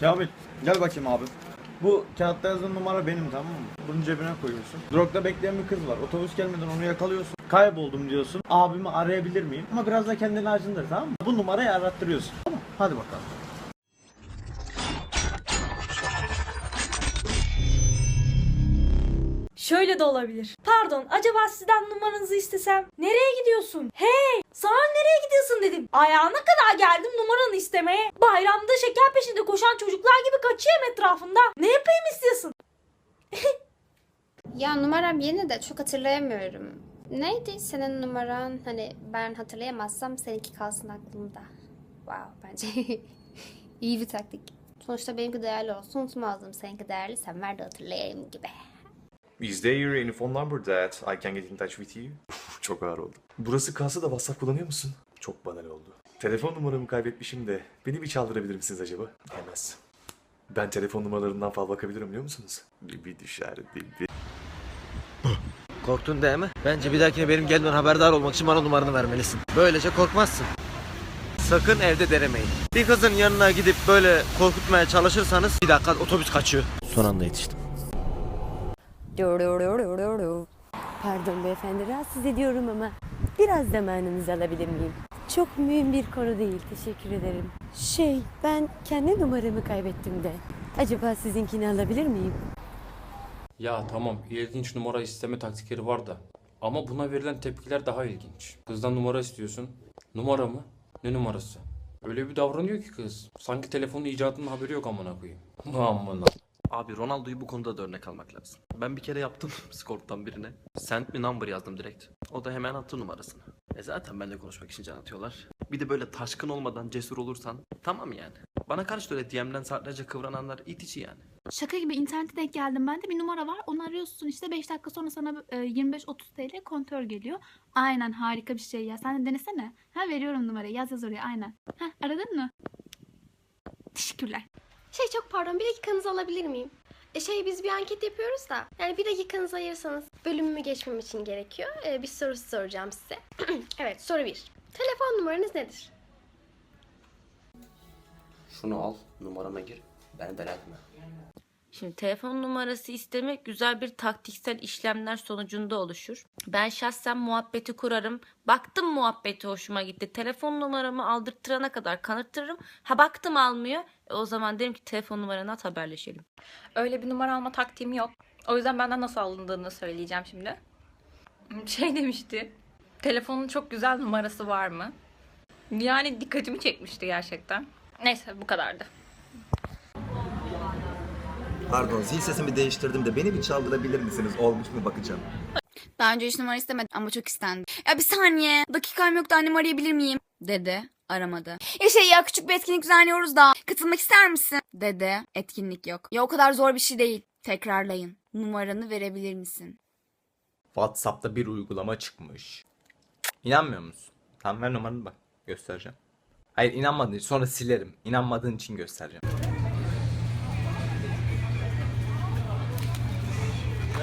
Kamil gel bakayım abi. Bu kağıtta yazılan numara benim tamam mı? Bunun cebine koyuyorsun. Durakta bekleyen bir kız var. Otobüs gelmeden onu yakalıyorsun. Kayboldum diyorsun. Abimi arayabilir miyim? Ama biraz da kendini acındır tamam mı? Bu numarayı arattırıyorsun. Tamam Hadi bakalım. Şöyle de olabilir. Pardon, acaba sizden numaranızı istesem? Nereye gidiyorsun? Hey, sana nereye gidiyorsun dedim. Ayağına kadar geldim numaranı istemeye. Bayramda şeker peşinde koşan çocuklar gibi kaçıyorum etrafında. Ne yapayım istiyorsun? Ya numaram yeni de çok hatırlayamıyorum. Neydi senin numaran? Hani ben hatırlayamazsam seninki kalsın aklımda. Wow bence iyi bir taktik. Sonuçta benimki değerli olsun unutmazdım. Seninki değerli sen ver de hatırlayayım gibi. Is there any phone number that I can get in touch with you? Çok ağır oldu. Burası kalsa da WhatsApp kullanıyor musun? Çok banal oldu. Telefon numaramı kaybetmişim de beni bir çaldırabilir misiniz acaba? Demez. Ben telefon numaralarından fal bakabilirim biliyor musunuz? Bir, bir düşer, bir, bir. Korktun değil mi? Bence bir dahakine benim gelmeden haberdar olmak için bana numaranı vermelisin. Böylece korkmazsın. Sakın evde denemeyin. Bir kızın yanına gidip böyle korkutmaya çalışırsanız bir dakika otobüs kaçıyor. Son anda yetiştim. Pardon beyefendi rahatsız ediyorum ama biraz zamanınızı alabilir miyim? Çok mühim bir konu değil teşekkür ederim. Şey ben kendi numaramı kaybettim de. Acaba sizinkini alabilir miyim? Ya tamam ilginç numara isteme taktikleri var da. Ama buna verilen tepkiler daha ilginç. Kızdan numara istiyorsun. Numara mı? Ne numarası? Öyle bir davranıyor ki kız. Sanki telefonun icadının haberi yok amına koyayım. Amına. Abi Ronaldo'yu bu konuda da örnek almak lazım. Ben bir kere yaptım Scorp'tan birine. Send me number yazdım direkt. O da hemen attı numarasını. E zaten benimle konuşmak için can atıyorlar. Bir de böyle taşkın olmadan cesur olursan tamam yani. Bana karşı da öyle DM'den saatlerce kıvrananlar itici yani. Şaka gibi internete denk geldim ben de bir numara var. Onu arıyorsun işte 5 dakika sonra sana e, 25-30 TL kontör geliyor. Aynen harika bir şey ya. Sen de denesene. Ha veriyorum numarayı yaz yaz oraya aynen. Ha aradın mı? Teşekkürler. Şey çok pardon bir dakikanızı alabilir miyim? E şey biz bir anket yapıyoruz da yani bir dakikanızı ayırsanız bölümümü geçmem için gerekiyor. E, bir soru soracağım size. evet soru bir. Telefon numaranız nedir? Şunu al numarama gir. Beni deli etme. Şimdi telefon numarası istemek güzel bir taktiksel işlemler sonucunda oluşur. Ben şahsen muhabbeti kurarım. Baktım muhabbeti hoşuma gitti. Telefon numaramı aldırtırana kadar kanıtırım. Ha baktım almıyor. E, o zaman derim ki telefon numaranı at haberleşelim. Öyle bir numara alma taktiğim yok. O yüzden benden nasıl alındığını söyleyeceğim şimdi. Şey demişti. Telefonun çok güzel numarası var mı? Yani dikkatimi çekmişti gerçekten. Neyse bu kadardı. Pardon zil sesimi değiştirdim de beni bir çaldırabilir misiniz? Olmuş mu bakacağım. Daha önce hiç numara istemedim ama çok istendi. Ya bir saniye dakikam yok da annemi arayabilir miyim? Dedi aramadı. Ya şey ya küçük bir etkinlik düzenliyoruz da katılmak ister misin? Dedi etkinlik yok. Ya o kadar zor bir şey değil. Tekrarlayın. Numaranı verebilir misin? WhatsApp'ta bir uygulama çıkmış. İnanmıyor musun? Tamam ver numaranı bak. Göstereceğim. Hayır inanmadın sonra silerim. İnanmadığın için göstereceğim.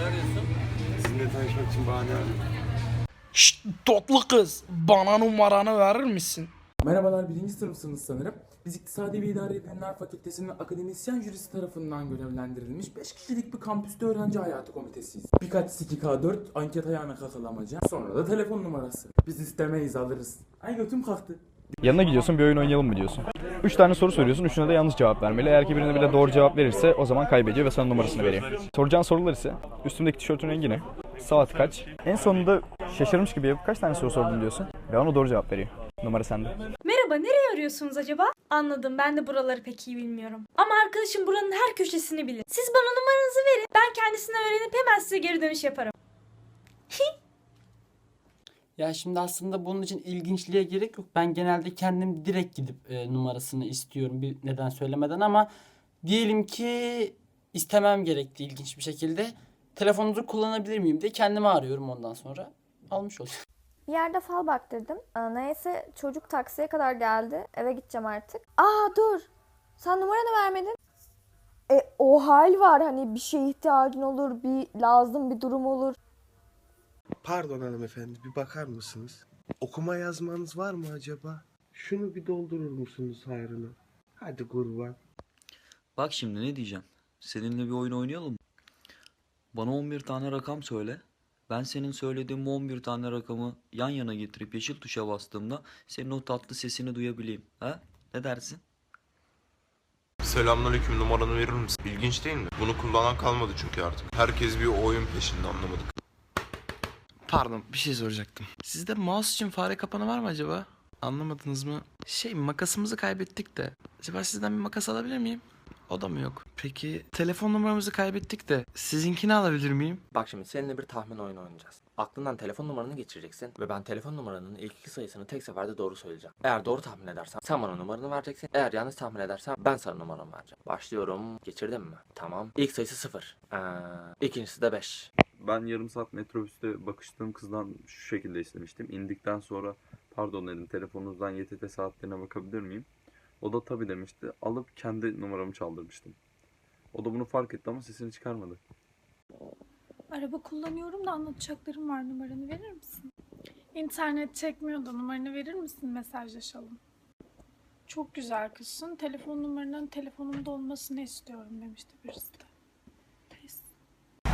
Sizinle tanışmak için bahane arıyorum. Şşt totlu kız bana numaranı verir misin? Merhabalar, birinci sınıfsınız sanırım. Biz İktisadi ve İdari Bilimler Fakültesi'nin akademisyen jürisi tarafından görevlendirilmiş 5 kişilik bir kampüste öğrenci hayatı komitesiyiz. Birkaç 2K4 anket ayağına kakılamaca, sonra da telefon numarası. Biz istemeyiz alırız. Ay götüm kalktı. Yanına gidiyorsun bir oyun oynayalım mı diyorsun. 3 tane soru soruyorsun üçüne de yanlış cevap vermeli. Eğer ki birine bile doğru cevap verirse o zaman kaybediyor ve sana numarasını veriyor. Soracağın sorular ise üstümdeki tişörtün rengi ne? Saat kaç? En sonunda şaşırmış gibi yapıp kaç tane soru sordun diyorsun ve ona doğru cevap veriyor. Numara sende. Merhaba, nereye arıyorsunuz acaba? Anladım, ben de buraları pek iyi bilmiyorum. Ama arkadaşım buranın her köşesini bilir. Siz bana numaranızı verin, ben kendisine öğrenip hemen size geri dönüş yaparım. Ya şimdi aslında bunun için ilginçliğe gerek yok. Ben genelde kendim direkt gidip e, numarasını istiyorum bir neden söylemeden ama diyelim ki istemem gerekti ilginç bir şekilde. Telefonunuzu kullanabilir miyim diye kendimi arıyorum ondan sonra. Almış oluyorum. Bir yerde fal baktırdım. Neyse çocuk taksiye kadar geldi. Eve gideceğim artık. Aa dur. Sen numaranı vermedin. E o hal var hani bir şeye ihtiyacın olur, bir lazım bir durum olur. Pardon hanımefendi bir bakar mısınız? Okuma yazmanız var mı acaba? Şunu bir doldurur musunuz hayrına? Hadi kurban. Bak şimdi ne diyeceğim. Seninle bir oyun oynayalım mı? Bana 11 tane rakam söyle. Ben senin söylediğin bu 11 tane rakamı yan yana getirip yeşil tuşa bastığımda senin o tatlı sesini duyabileyim. Ha? Ne dersin? Selamünaleyküm numaranı verir misin? İlginç değil mi? Bunu kullanan kalmadı çünkü artık. Herkes bir oyun peşinde anlamadık. Pardon bir şey soracaktım. Sizde mouse için fare kapanı var mı acaba? Anlamadınız mı? Şey makasımızı kaybettik de. Acaba sizden bir makas alabilir miyim? O da mı yok? Peki telefon numaramızı kaybettik de sizinkini alabilir miyim? Bak şimdi seninle bir tahmin oyunu oynayacağız. Aklından telefon numaranı geçireceksin ve ben telefon numaranın ilk iki sayısını tek seferde doğru söyleyeceğim. Eğer doğru tahmin edersen sen bana numaranı vereceksin. Eğer yanlış tahmin edersen ben sana numaramı vereceğim. Başlıyorum. Geçirdim mi? Tamam. İlk sayısı 0. Ee, ikincisi de 5. Ben yarım saat metrobüste bakıştığım kızdan şu şekilde istemiştim. İndikten sonra pardon dedim telefonunuzdan YTT saatlerine bakabilir miyim? O da tabii demişti. Alıp kendi numaramı çaldırmıştım. O da bunu fark etti ama sesini çıkarmadı. Araba kullanıyorum da anlatacaklarım var numaranı verir misin? İnternet çekmiyor da numaranı verir misin mesajlaşalım. Çok güzel kızsın. Telefon numaranın telefonumda olmasını istiyorum demişti birisi de.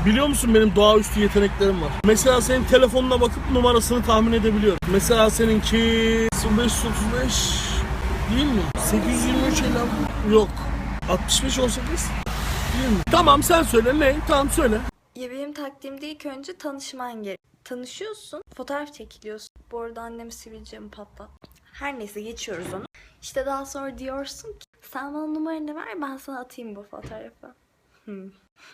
Biliyor musun benim doğaüstü yeteneklerim var. Mesela senin telefonuna bakıp numarasını tahmin edebiliyorum. Mesela seninki 0535 değil mi? 823 elam yok. 65 18 değil mi? Tamam sen söyle ne? Tamam söyle. Ya benim taktiğimde ilk önce tanışman gerek. Tanışıyorsun, fotoğraf çekiliyorsun. Bu arada annem sivilcemi patlat. Her neyse geçiyoruz onu. İşte daha sonra diyorsun ki sen bana numaranı ver ben sana atayım bu fotoğrafı. Hmm.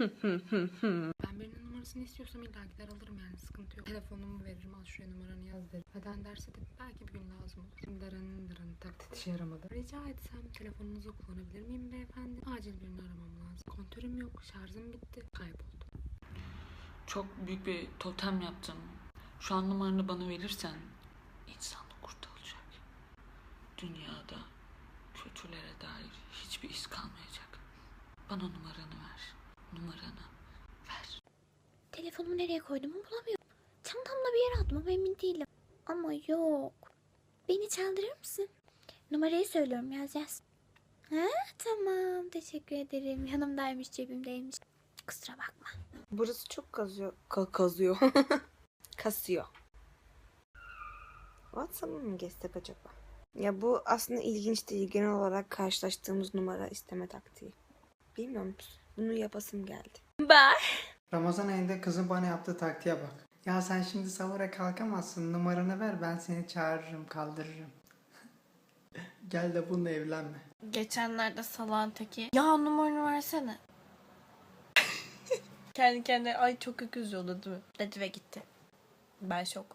Ben birinin numarasını istiyorsam illa gider alırım yani sıkıntı yok. Telefonumu veririm al şuraya numaranı yaz derim. Neden derse de belki bir gün lazım olur. Derenin derenin taklit işe yaramadı. Rica etsem telefonunuzu kullanabilir miyim beyefendi? Acil birini aramam lazım. Kontörüm yok şarjım bitti kayboldum. Çok büyük bir totem yaptım. Şu an numaranı bana verirsen insanlık kurtulacak. Dünyada kötülere dair hiçbir iz kalmayacak. Bana numaranı ver. Numaranı ver. Telefonumu nereye koyduğumu bulamıyorum. Çantamda bir yere attım ama emin değilim. Ama yok. Beni çaldırır mısın? Numarayı söylüyorum yaz yaz. Ha, tamam teşekkür ederim. Yanımdaymış cebimdeymiş. Kusura bakma. Burası çok kazıyor. Ka- kazıyor. Kasıyor. WhatsApp'a mı geçsek acaba? Ya bu aslında ilginç değil. Genel olarak karşılaştığımız numara isteme taktiği. Bilmiyorum. Bunu yapasım geldi. Bye. Ramazan ayında kızın bana yaptığı taktiğe bak. Ya sen şimdi sahura kalkamazsın. Numaranı ver ben seni çağırırım kaldırırım. Gel de bununla evlenme. Geçenlerde salağın teki. Ya numaranı versene. Kendi kendine ay çok öküz oldu değil mi? Dedi ve gitti. Ben şok.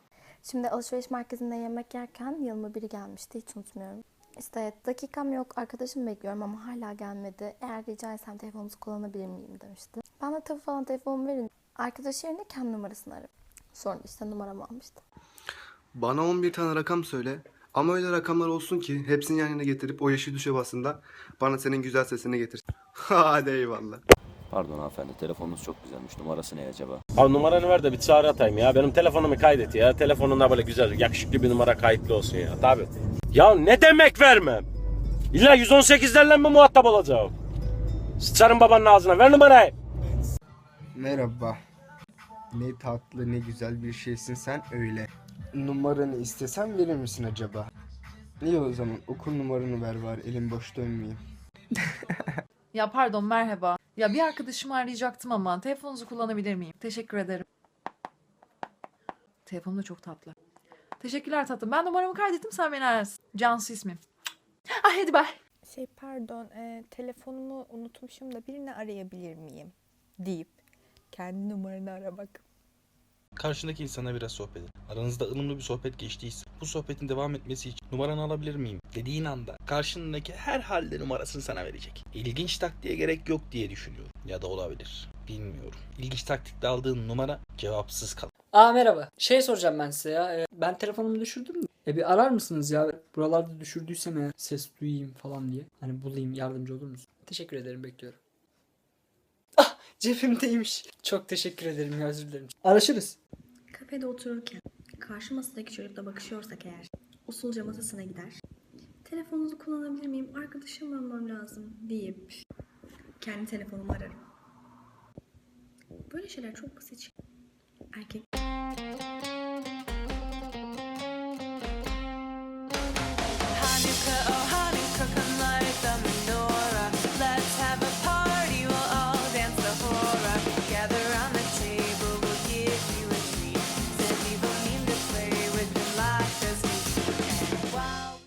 Şimdi alışveriş merkezinde yemek yerken yanıma biri gelmişti hiç unutmuyorum. İşte dakikam yok arkadaşım bekliyorum ama hala gelmedi. Eğer rica etsem telefonunuzu kullanabilir miyim demişti. Ben de tabii falan telefonumu verin. Arkadaş yerine kendi numarasını aradım. Sonra işte numaramı almıştı. Bana 11 tane rakam söyle. Ama öyle rakamlar olsun ki hepsini yan yana getirip o yeşil düşe basında bana senin güzel sesini getir. Hadi eyvallah. Pardon hanımefendi telefonunuz çok güzelmiş. Numarası ne acaba? Abi numaranı ver de bir çağrı atayım ya. Benim telefonumu kaydet ya. Telefonunda böyle güzel, yakışıklı bir numara kayıtlı olsun ya. Tabii. Ya ne demek vermem? İlla 118'lerle mi muhatap olacağım? Sıçarım babanın ağzına. Ver numarayı. Merhaba. Ne tatlı ne güzel bir şeysin sen öyle. Numaranı istesem verir misin acaba? İyi o zaman okul numaranı ver var elim boş dönmeyeyim. Ya pardon merhaba. Ya bir arkadaşımı arayacaktım ama telefonunuzu kullanabilir miyim? Teşekkür ederim. Telefonum da çok tatlı. Teşekkürler tatlım. Ben numaramı kaydettim sen beni ararsın. Cansu ismim. Ay hadi bay. Şey pardon, e, telefonumu unutmuşum da birini arayabilir miyim? deyip kendi numaranı aramak. Karşındaki insana biraz sohbet et. Aranızda ılımlı bir sohbet geçtiyse bu sohbetin devam etmesi için numaranı alabilir miyim dediğin anda karşındaki her halde numarasını sana verecek. İlginç taktiğe gerek yok diye düşünüyorum. Ya da olabilir. Bilmiyorum. İlginç taktikte aldığın numara cevapsız kal. Aa merhaba. Şey soracağım ben size ya. Ee, Ben telefonumu düşürdüm de. E bir arar mısınız ya? Buralarda düşürdüysem eğer ses duyayım falan diye. Hani bulayım yardımcı olur musun? Teşekkür ederim bekliyorum. Ah cebimdeymiş. Çok teşekkür ederim ya özür dilerim. Araşırız. Kafede otururken karşı masadaki çocukla bakışıyorsak eğer usulca masasına gider. Telefonunuzu kullanabilir miyim? Arkadaşım aramam lazım deyip Kendi telefonumu ararım. Böyle şeyler çok basit. Erkek